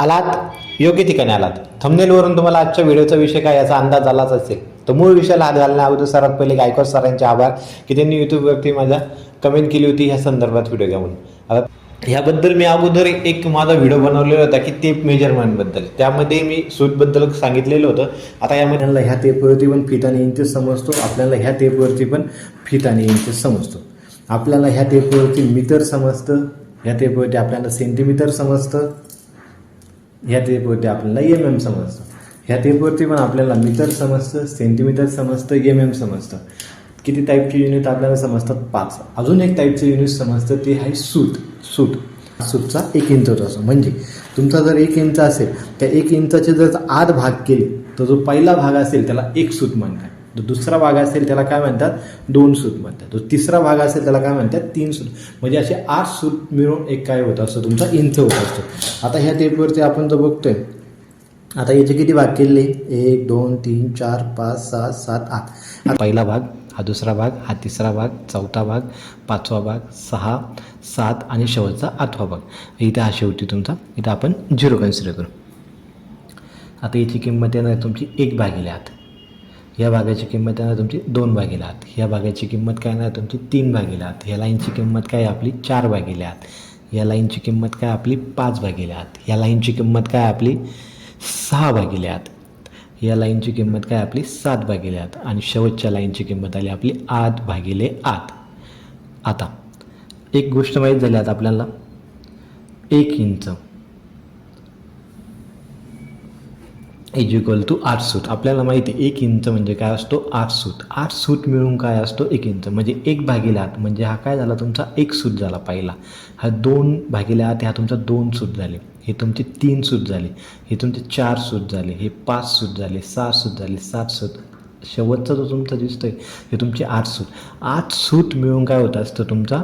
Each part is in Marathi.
आलात? योग्य ठिकाणी आलात. थंबनेलवरून तुम्हाला आजच्या व्हिडिओचा विषय काय याचा अंदाज आलाच असेल. तर मूळ विषयाला हात घालण्या अगोदर सर्वात पहिले गायकवाड सरांचे आभार की त्यांनी यूट्यूबवरती माझ्या कमेंट केली होती ह्या संदर्भात व्हिडिओ घ्या म्हणून आता ह्याबद्दल मी अगोदर एक माझा व्हिडिओ बनवलेला होता की टेप मेजरमेंटबद्दल त्यामध्ये मी सूटबद्दल सांगितलेलं होतं. आता यामध्ये आपल्याला ह्या टेपवरती पण फीत आणि इंचेस समजतो. आपल्याला ह्या टेपवरती पण फीत आणि इंचेस समजतो. आपल्याला ह्या टेपवरती मीटर समजतं. ह्या टेपवरती आपल्याला सेंटीमीटर समजतं. ह्या टेपवरती आपल्याला एम एम समजतं. ह्या टेपवरती पण आपल्याला मीटर समजतं सेंटीमीटर समजतं एम एम समजतं. किती टाईपचे युनिट आपल्याला समजतात? पाच. अजून एक टाईपचं युनिट समजतं ते आहे सूट सूट सूटचा एक इंचचा असतो म्हणजे तुमचा जर एक इंच असेल त्या एक इंचाचे जर आठ भाग केले तर जो पहिला भाग असेल त्याला एक सूत म्हणतात. दुसरा भाग असेल त्याला काय म्हणतात? दोन सूत म्हणतात. तिसरा भाग असेल त्याला काय म्हणतात? तीन सूत. म्हणजे असे आठ सूत मिळून एक काय होत? असतं तुमचा इंच होत. असतो आता ह्या टेपवरती आपण जो बघतोय आता याचे किती भाग केले? एक दोन तीन चार पाच सहा सात आठ. पहिला भाग हा दुसरा भाग हा तिसरा भाग चौथा भाग पाचवा भाग सहा सात आणि शेवटचा आठवा भाग. इथे हा शेवटी तुमचा इथं आपण झिरो कन्सिडर करू. आता याची किंमत येणार तुमची एक भागिले आठ. या भागाची किंमत येणार तुमची दोन भागिले आठ या भागाची किंमत काय येणार तुमची तीन भागिले आठ या लाईनची किंमत काय आहे? आपली चार भागिले आहात या लाईनची किंमत काय आपली पाच भागिले आहात या लाईनची किंमत काय आपली सहा भागिले आत या लाईनची किंमत काय आपली सात भागिले आत आणि शेवटच्या लाईनची किंमत आली आपली आठ भागिले आत आता एक गोष्ट माहीत झाली आता आपल्याला. एक इंच. इज इक्वल टू आठ सूट आपल्याला माहिती आहे एक इंच म्हणजे काय असतो? आठ सूट आठ सूट मिळून काय असतो? एक इंच. म्हणजे एक भागिले आठ म्हणजे हा काय झाला? तुमचा एक सूट झाला पहिला. हा दोन भागिले आठ हा तुमचा दोन सूट झाले. हे तुमचे तीन सूट झाले. हे तुमचे चार सूट झाले. हे पाच सूट झाले. सहा सूट झाले. सात सूट शेवटचा जो तुमचा दिसतोय हे तुमचे आठ सूट आठ सूट मिळून काय होत असतं? तुमचा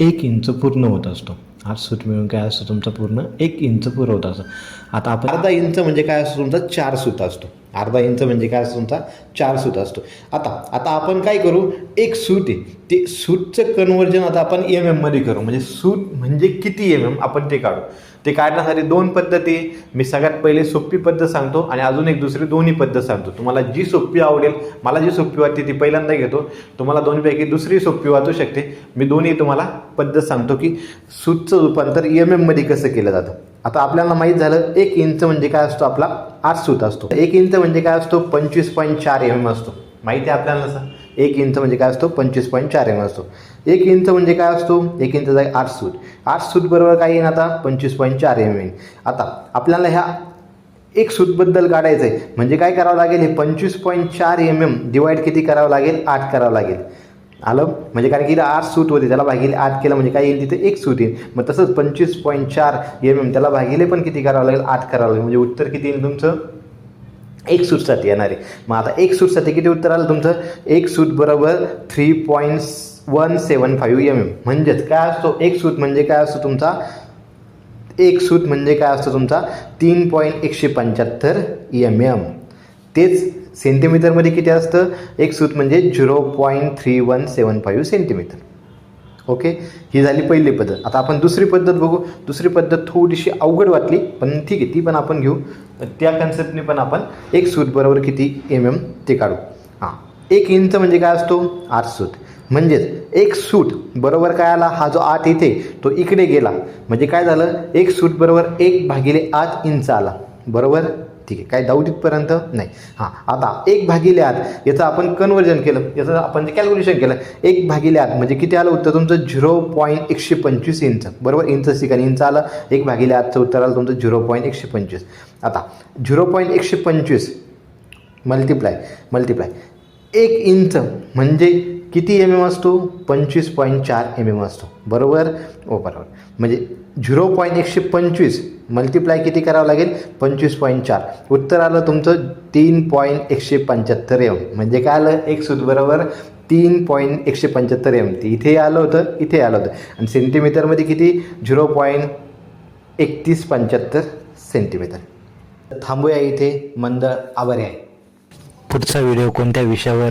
एक इंच पूर्ण होत असतो. आठ सूट मिळून काय असतो तुमचा पूर्ण? एक इंच पुरवता असं असतो. आता आपण अर्धा इंच म्हणजे काय असतो तुमचा? चार सूत असतो. अर्धा इंच म्हणजे काय असतो तुमचा? चार सूत असतो. आता आता आपण काय करू? एक सूट आहे. ते सूटचं कन्वर्जन आता आपण एम एममध्ये करू. म्हणजे सूट म्हणजे किती एम एम आपण ते काढू. ते काढण्यासाठी दोन पद्धती. मी सगळ्यात पहिले सोपी पद्धत सांगतो आणि अजून एक दुसरी दोन्ही पद्धत सांगतो. तुम्हाला जी सोपी आवडेल मला जी सोपी वाटते ती पहिल्यांदा घेतो. तुम्हाला दोन्हीपैकी दुसरी सोपी वाचू शकते. मी दोन्ही तुम्हाला पद्धत सांगतो की सूतचं रूपांतर एम एममध्ये कसं केलं जातं. आता आपल्याला माहीत झालं एक इंच म्हणजे काय असतो आपला आठ सूत असतो. एक इंच म्हणजे काय असतो? पंचवीस पॉईंट चार एम एम असतो. माहिती आहे आपल्याला सर? एक इंच म्हणजे काय असतो? पंचवीस पॉईंट चार एम असतो. एक इंच म्हणजे काय असतो? एक इंच जाईल आठ सूट आठ सूट बरोबर काय येईल आता? पंचवीस पॉईंट चार एम येईन. आता आपल्याला ह्या एक सूटबद्दल काढायचं आहे म्हणजे काय करावं लागेल? हे पंचवीस पॉईंट चार एम एम डिवाईड किती करावं लागेल? आठ करावं लागेल. आलं? म्हणजे कारण की इथं आठ सूट होते. त्याला भागिले आठ केलं म्हणजे काय येईल? तिथे एक सूट येईल मग तसंच पंचवीस पॉईंट चार एम एम त्याला भागिले पण किती करावं लागेल? आठ करावं लागेल. म्हणजे उत्तर किती येईल तुमचं? एक सूटसाठी येणार आहे. मग आता एक सूटसाठी किती उत्तर आलं तुमचं? एक सूट बरोबर three point one seven five M M म्हणजेच काय असतो? एक सूट म्हणजे काय असतो तुमचा? एक सूत म्हणजे काय असतो तुमचा? तीन पॉईंट एकशे पंच्याहत्तर एम एम तेच सेंटीमीटरमध्ये किती असतं? एक सूत म्हणजे zero point three one seven five centimetre okay ही झाली पहिली पद्धत. आता आपण दुसरी पद्धत बघू. दुसरी पद्धत थोडीशी अवघड वाटली पण ठीक आहे ती पण आपण घेऊ. त्या कन्सेप्टने पण आपण एक सूत बरोबर किती एम एम ते काढू. हां. एक इंच म्हणजे काय असतो? आठ सूत. म्हणजेच एक सूट बरोबर काय आला? हा जो आठ इथे तो इकडे गेला. म्हणजे काय झालं? एक सूट बरोबर एक भागिले आठ इंच आला. बरोबर? ठीक आहे. काय दाऊ तिथपर्यंत नाही. हां आता एक भागिले आत याचं आपण कन्वर्जन केलं. याचं आपण जे कॅल्क्युलेशन केलं एक भागिले आत म्हणजे किती आलं उत्तर? तुमचं झिरो पॉईंट एकशे पंचवीस इंच. बरोबर? इंच ठिकाणी इंच आलं एक भागिले आतचं उत्तर आलं तुमचं झिरो पॉईंट एकशे पंचवीस. आता झिरो पॉईंट एकशे पंचवीस मल्टिप्लाय मल्टिप्लाय एक इंच म्हणजे किती एम एम असतो? पंचवीस पॉईंट चार एम एम असतो. बरोबर? ओ बरोबर. म्हणजे झिरो पॉईंट एकशे पंचवीस. मल्टिप्लाय किती करावं लागेल? पंचवीस पॉईंट चार. उत्तर आलं तुमचं तीन पॉईंट एकशे पंच्याहत्तर एम म्हणजे काय आलं? एक सूत बरोबर तीन पॉईंट एकशे पंच्याहत्तर एम ते इथे आलं होतं इथे आलं होतं. आणि सेंटीमीटरमध्ये किती? झिरो पॉईंट एकतीस पंच्याहत्तर सेंटीमीटर थांबूया इथे. मंद आभारी आहे. पुढचा व्हिडिओ कोणत्या विषयावर?